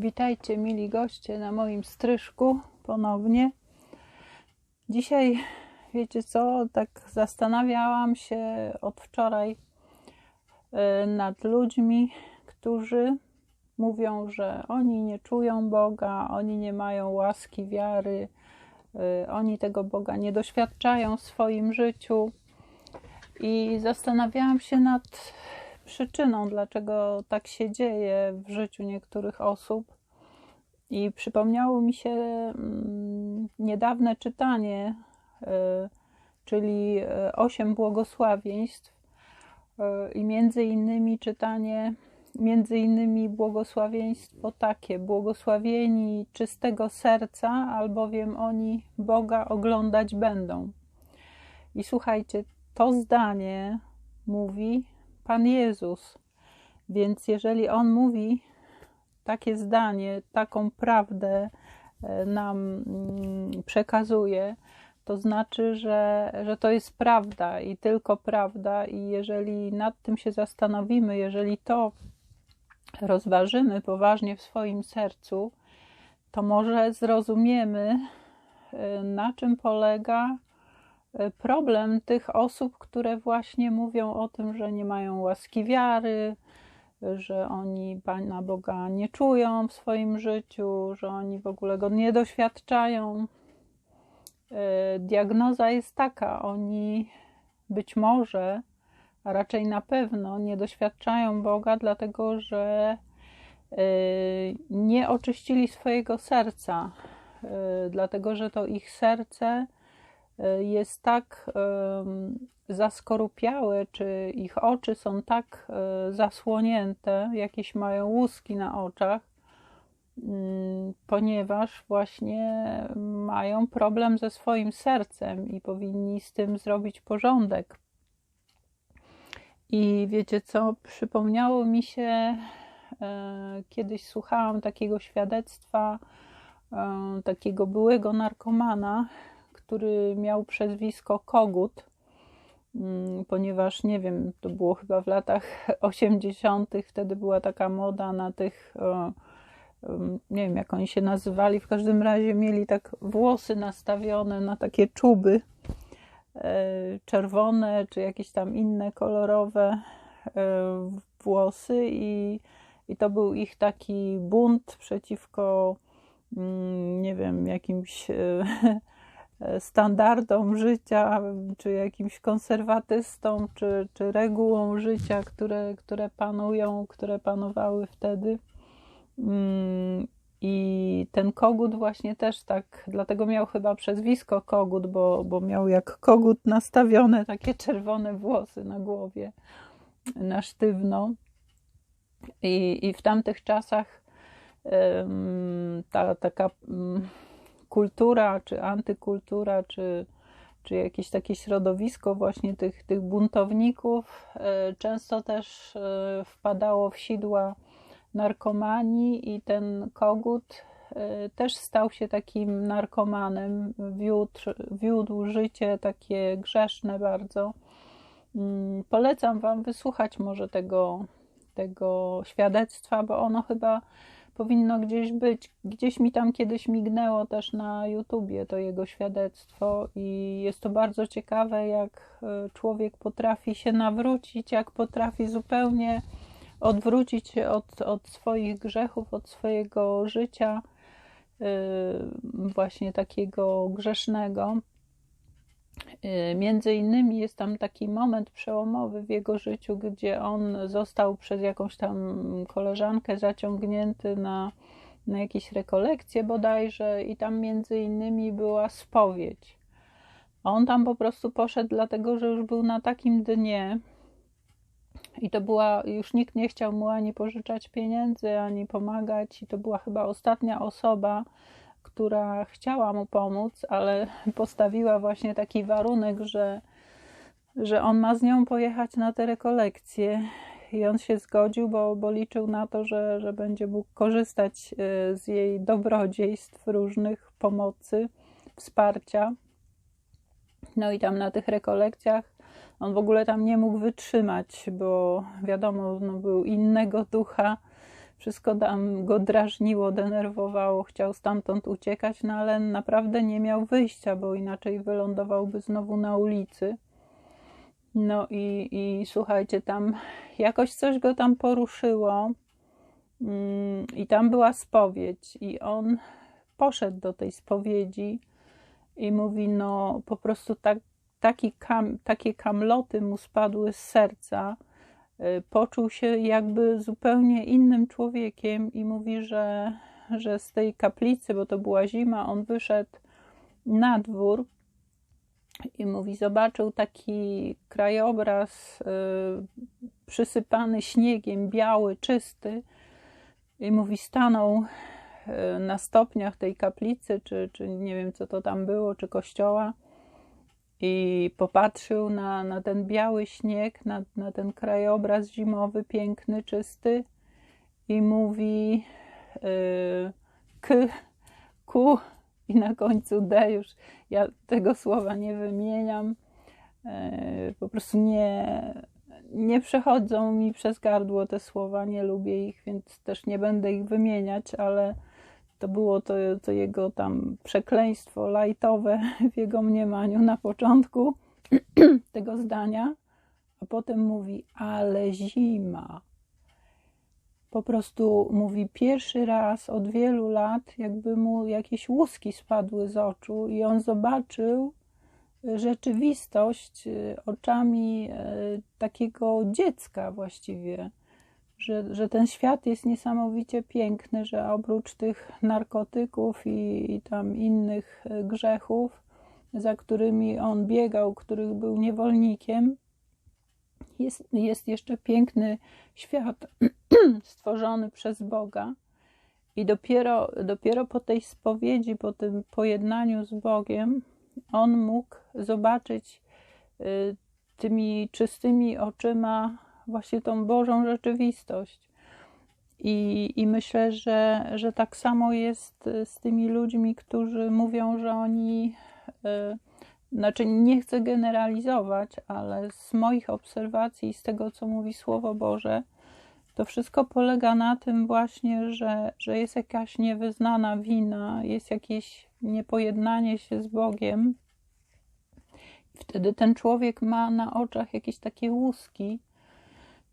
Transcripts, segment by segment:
Witajcie, mili goście, na moim stryżku ponownie. Dzisiaj, wiecie co, tak zastanawiałam się od wczoraj y, nad ludźmi, którzy mówią, że oni nie czują Boga, oni nie mają łaski wiary, y, oni tego Boga nie doświadczają w swoim życiu. I zastanawiałam się nad przyczyną, dlaczego tak się dzieje w życiu niektórych osób. I przypomniało mi się mm, niedawne czytanie, y, czyli y, osiem błogosławieństw y, i między innymi czytanie, między innymi błogosławieństwo takie, błogosławieni czystego serca, albowiem oni Boga oglądać będą. I słuchajcie, to zdanie mówi Pan Jezus. Więc jeżeli On mówi takie zdanie, taką prawdę e, nam mm, przekazuje, to znaczy, że, że to jest prawda i tylko prawda. I jeżeli nad tym się zastanowimy, jeżeli to rozważymy poważnie w swoim sercu, to może zrozumiemy, e, na czym polega problem tych osób, które właśnie mówią o tym, że nie mają łaski wiary, że oni Pana Boga nie czują w swoim życiu, że oni w ogóle go nie doświadczają. E, diagnoza jest taka: oni być może, a raczej na pewno nie doświadczają Boga, dlatego że e, nie oczyścili swojego serca, dlatego że to ich serce jest tak zaskorupiałe, czy ich oczy są tak e, zasłonięte, jakieś mają łuski na oczach, mm, ponieważ właśnie mają problem ze swoim sercem i powinni z tym zrobić porządek. I wiecie co, przypomniało mi się, e, kiedyś słuchałam takiego świadectwa e, takiego byłego narkomana, który miał przezwisko Kogut, mm, ponieważ nie wiem, to było chyba w latach 80., wtedy była taka moda na tych, nie wiem jak oni się nazywali, w każdym razie mieli tak włosy nastawione na takie czuby e, czerwone czy jakieś tam inne kolorowe e, włosy i, i to był ich taki bunt przeciwko mm, nie wiem, jakimś e, standardom życia, czy jakimś konserwatystom, czy, czy regułom życia, które, które panują, które panowały wtedy. Mm, I ten kogut właśnie też tak, dlatego miał chyba przezwisko kogut, bo, bo miał jak kogut nastawione takie czerwone włosy na głowie, na sztywno. I, i w tamtych czasach ta taka kultura, czy antykultura, czy, czy jakieś takie środowisko właśnie tych, tych buntowników e, często też e, wpadało w sidła narkomanii i ten kogut e, też stał się takim narkomanem, wiódł, wiódł życie takie grzeszne bardzo. Mm, polecam Wam wysłuchać może tego, tego świadectwa, bo ono chyba powinno gdzieś być. Gdzieś mi tam kiedyś mignęło też na YouTubie to jego świadectwo i jest to bardzo ciekawe, jak e, człowiek potrafi się nawrócić, jak potrafi zupełnie odwrócić się od, od swoich grzechów, od swojego życia e, właśnie takiego grzesznego między innymi jest tam taki moment przełomowy w jego życiu, gdzie on został przez jakąś tam koleżankę zaciągnięty na, na jakieś rekolekcje bodajże i tam między innymi była spowiedź. A on tam po prostu poszedł dlatego, że już był na takim dnie i to była, już nikt nie chciał mu ani pożyczać pieniędzy, ani pomagać i to była chyba ostatnia osoba, która chciała mu pomóc, ale postawiła właśnie taki warunek, że, że on ma z nią pojechać na te rekolekcje. I on się zgodził, bo, bo liczył na to, że, że będzie mógł korzystać y, z jej dobrodziejstw, różnych pomocy, wsparcia. No i tam na tych rekolekcjach on w ogóle tam nie mógł wytrzymać, bo wiadomo, no, był innego ducha wszystko tam go drażniło, denerwowało, chciał stamtąd uciekać, no ale naprawdę nie miał wyjścia, bo inaczej wylądowałby znowu na ulicy. No i, i słuchajcie, tam jakoś coś go tam poruszyło mm, i tam była spowiedź i on poszedł do tej spowiedzi i mówi, no po prostu tak, taki kam, takie kamloty mu spadły z serca, poczuł się jakby zupełnie innym człowiekiem i mówi, że, że z tej kaplicy, bo to była zima, on wyszedł na dwór i mówi, zobaczył taki krajobraz y, przysypany śniegiem, biały, czysty i mówi, stanął y, na stopniach tej kaplicy, czy, czy nie wiem co to tam było, czy kościoła i popatrzył na, na ten biały śnieg, na, na ten krajobraz zimowy, piękny, czysty i mówi y, k, ku i na końcu D już ja tego słowa nie wymieniam. E, po prostu nie, nie przechodzą mi przez gardło te słowa, nie lubię ich, więc też nie będę ich wymieniać, ale to było to, to jego tam przekleństwo lajtowe w jego mniemaniu na początku tego zdania, a potem mówi, ale zima po prostu mówi pierwszy raz od wielu lat, jakby mu jakieś łuski spadły z oczu i on zobaczył rzeczywistość y, oczami y, takiego dziecka właściwie. Że, że ten świat jest niesamowicie piękny, że oprócz tych narkotyków i, i tam innych y, grzechów, za którymi on biegał, których był niewolnikiem, jest, jest jeszcze piękny świat stworzony przez Boga. I dopiero, dopiero po tej spowiedzi, po tym pojednaniu z Bogiem, on mógł zobaczyć y, tymi czystymi oczyma właśnie tą Bożą rzeczywistość. I, I myślę, że, że tak samo jest z tymi ludźmi, którzy mówią, że oni y, znaczy nie chcę generalizować, ale z moich obserwacji, z tego co mówi Słowo Boże, to wszystko polega na tym właśnie, że, że jest jakaś niewyznana wina, jest jakieś niepojednanie się z Bogiem. Wtedy ten człowiek ma na oczach jakieś takie łuski,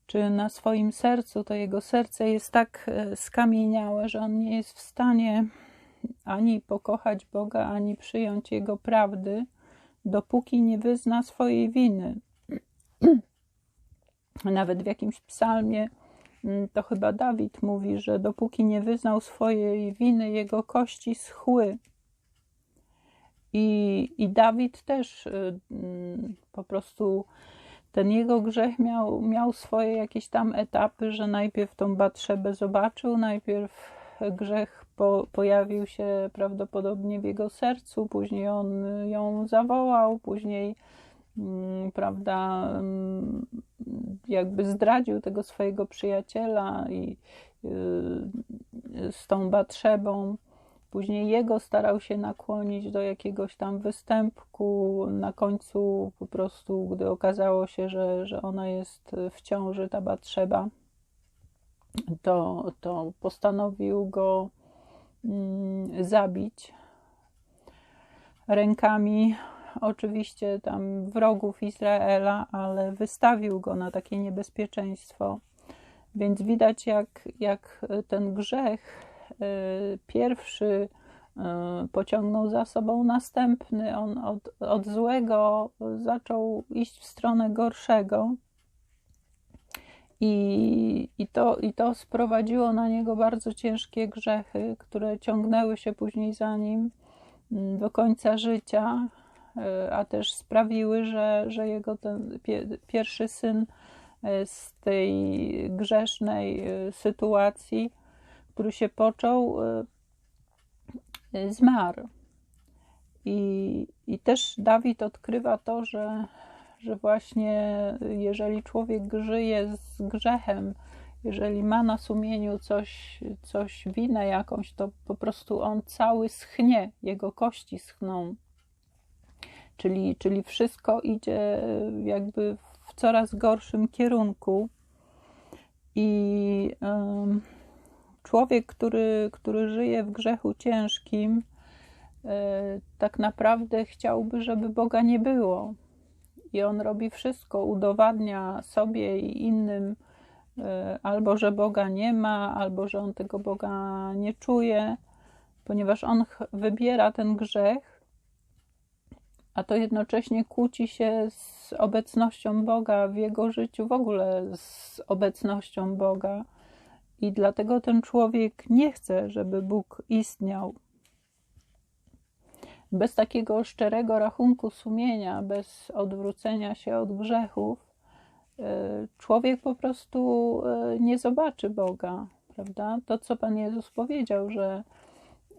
czy na swoim sercu, to jego serce jest tak e, skamieniałe, że on nie jest w stanie ani pokochać Boga, ani przyjąć Jego prawdy dopóki nie wyzna swojej winy. Nawet w jakimś psalmie mm, to chyba Dawid mówi, że dopóki nie wyznał swojej winy, jego kości schły. I, i Dawid też y, mm, po prostu ten jego grzech miał, miał swoje jakieś tam etapy, że najpierw tą Batrzebę zobaczył, najpierw grzech po, pojawił się prawdopodobnie w jego sercu, później on ją zawołał, później mm, prawda, mm, jakby zdradził tego swojego przyjaciela i y, z tą Batrzebą. Później jego starał się nakłonić do jakiegoś tam występku. Na końcu po prostu, gdy okazało się, że, że ona jest w ciąży, ta Batrzeba, to, to postanowił go mm, zabić rękami oczywiście tam wrogów Izraela, ale wystawił go na takie niebezpieczeństwo. Więc widać, jak, jak ten grzech pierwszy y, pociągnął za sobą następny. On od, od złego zaczął iść w stronę gorszego. I, i, to, I to sprowadziło na niego bardzo ciężkie grzechy, które ciągnęły się później za nim mm, do końca życia, e, a też sprawiły, że, że jego ten pierwszy syn z tej grzesznej sytuacji, który się począł, zmarł. I, I też Dawid odkrywa to, że że właśnie jeżeli człowiek żyje z grzechem, jeżeli ma na sumieniu coś, coś winę jakąś, to po prostu on cały schnie, jego kości schną. Czyli, czyli wszystko idzie jakby w coraz gorszym kierunku. I człowiek, który, który żyje w grzechu ciężkim, tak naprawdę chciałby, żeby Boga nie było. I on robi wszystko, udowadnia sobie i innym, albo że Boga nie ma, albo że on tego Boga nie czuje, ponieważ on wybiera ten grzech, a to jednocześnie kłóci się z obecnością Boga w jego życiu, w ogóle z obecnością Boga. I dlatego ten człowiek nie chce, żeby Bóg istniał. Bez takiego szczerego rachunku sumienia, bez odwrócenia się od grzechów, y, człowiek po prostu y, nie zobaczy Boga, prawda? To, co Pan Jezus powiedział, że,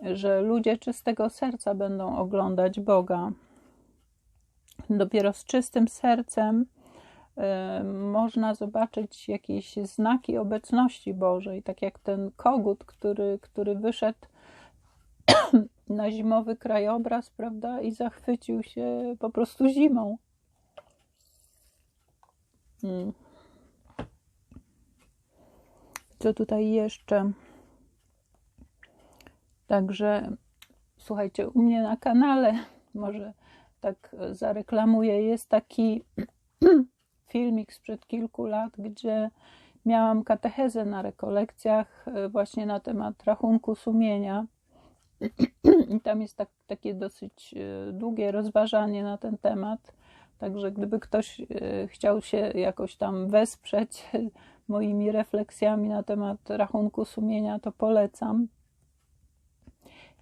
że ludzie czystego serca będą oglądać Boga. Dopiero z czystym sercem można zobaczyć jakieś znaki obecności Bożej, tak jak ten kogut, który, który wyszedł na zimowy krajobraz, prawda, i zachwycił się po prostu zimą. Hmm. Co tutaj jeszcze? Także słuchajcie, u mnie na kanale, może tak zareklamuję, jest taki filmik sprzed kilku lat, gdzie miałam katechezę na rekolekcjach e, właśnie na temat rachunku sumienia. I tam jest tak, takie dosyć e, długie rozważanie na ten temat. Także gdyby ktoś e, chciał się jakoś tam wesprzeć moimi refleksjami na temat rachunku sumienia, to polecam.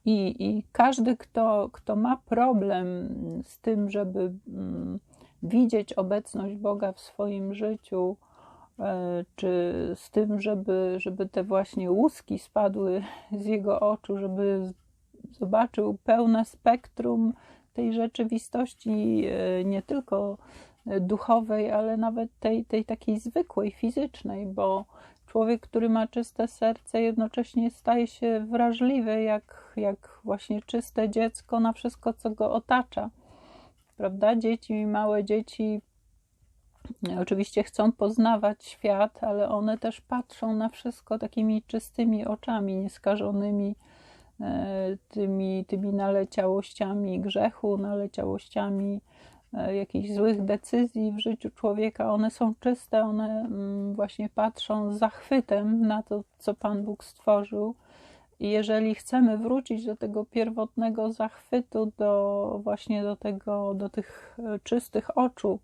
I, i każdy, kto, kto ma problem z tym, żeby mm, widzieć obecność Boga w swoim życiu, e, czy z tym, żeby, żeby te właśnie łuski spadły z jego oczu, żeby zobaczył pełne spektrum tej rzeczywistości, e, nie tylko duchowej, ale nawet tej, tej takiej zwykłej, fizycznej, bo człowiek, który ma czyste serce, jednocześnie staje się wrażliwy, jak, jak właśnie czyste dziecko na wszystko, co go otacza. Prawda? Dzieci, małe dzieci oczywiście chcą poznawać świat, ale one też patrzą na wszystko takimi czystymi oczami, nieskażonymi e, tymi, tymi naleciałościami grzechu, naleciałościami E, jakichś złych decyzji w życiu człowieka, one są czyste, one mm, właśnie patrzą z zachwytem na to, co Pan Bóg stworzył. I jeżeli chcemy wrócić do tego pierwotnego zachwytu, do właśnie do tego, do tych e, czystych oczu,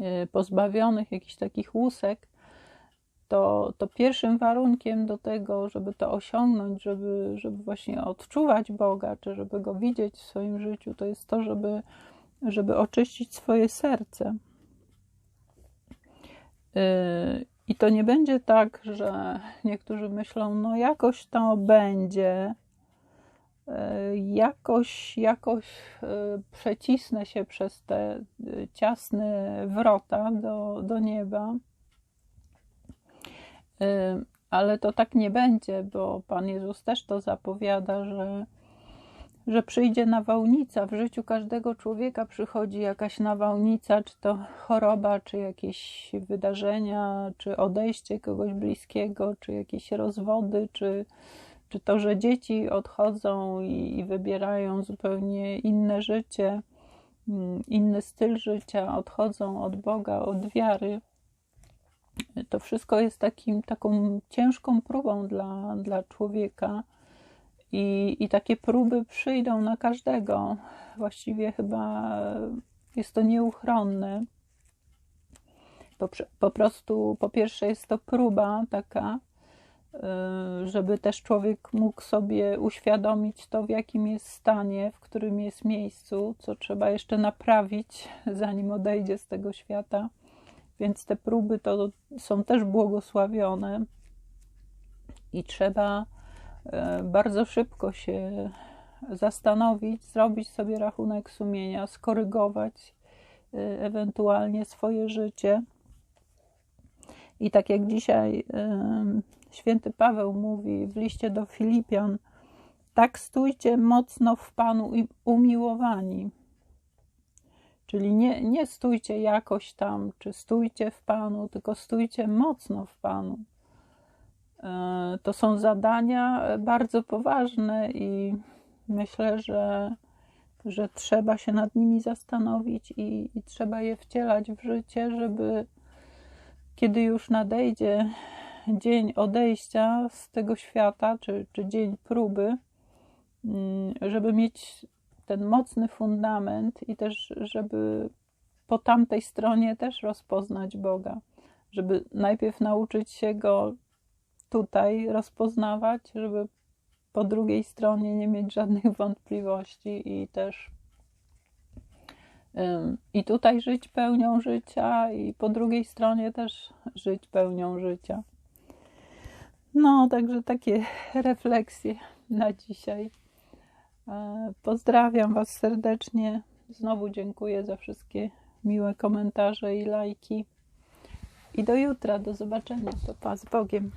e, pozbawionych jakichś takich łusek, to, to pierwszym warunkiem do tego, żeby to osiągnąć, żeby, żeby właśnie odczuwać Boga, czy żeby go widzieć w swoim życiu, to jest to, żeby żeby oczyścić swoje serce. I to nie będzie tak, że niektórzy myślą, no jakoś to będzie, y, jakoś, jakoś y, przecisnę się przez te ciasne wrota do, do nieba. Ale to tak nie będzie, bo Pan Jezus też to zapowiada, że że przyjdzie nawałnica. W życiu każdego człowieka przychodzi jakaś nawałnica, czy to choroba, czy jakieś wydarzenia, czy odejście kogoś bliskiego, czy jakieś rozwody, czy, czy to, że dzieci odchodzą i, i wybierają zupełnie inne życie, mm, inny styl życia, odchodzą od Boga, od wiary. To wszystko jest takim, taką ciężką próbą dla, dla człowieka i, I takie próby przyjdą na każdego. Właściwie chyba jest to nieuchronne. Po, po prostu, po pierwsze, jest to próba taka, y, żeby też człowiek mógł sobie uświadomić to, w jakim jest stanie, w którym jest miejscu, co trzeba jeszcze naprawić, zanim odejdzie z tego świata. Więc te próby to są też błogosławione i trzeba bardzo szybko się zastanowić, zrobić sobie rachunek sumienia, skorygować e, ewentualnie swoje życie. I tak jak dzisiaj e, święty Paweł mówi w liście do Filipian, tak stójcie mocno w Panu i umiłowani. Czyli nie, nie stójcie jakoś tam, czy stójcie w Panu, tylko stójcie mocno w Panu. E, to są zadania bardzo poważne i myślę, że, że trzeba się nad nimi zastanowić i, i trzeba je wcielać w życie, żeby kiedy już nadejdzie dzień odejścia z tego świata, czy, czy dzień próby, mm, żeby mieć ten mocny fundament i też, żeby po tamtej stronie też rozpoznać Boga, żeby najpierw nauczyć się Go tutaj rozpoznawać, żeby po drugiej stronie nie mieć żadnych wątpliwości i też i tutaj żyć pełnią życia, i po drugiej stronie też żyć pełnią życia. No, także takie refleksje na dzisiaj. E, pozdrawiam Was serdecznie. Znowu dziękuję za wszystkie miłe komentarze i lajki. I do jutra, do zobaczenia. To pas Bogiem.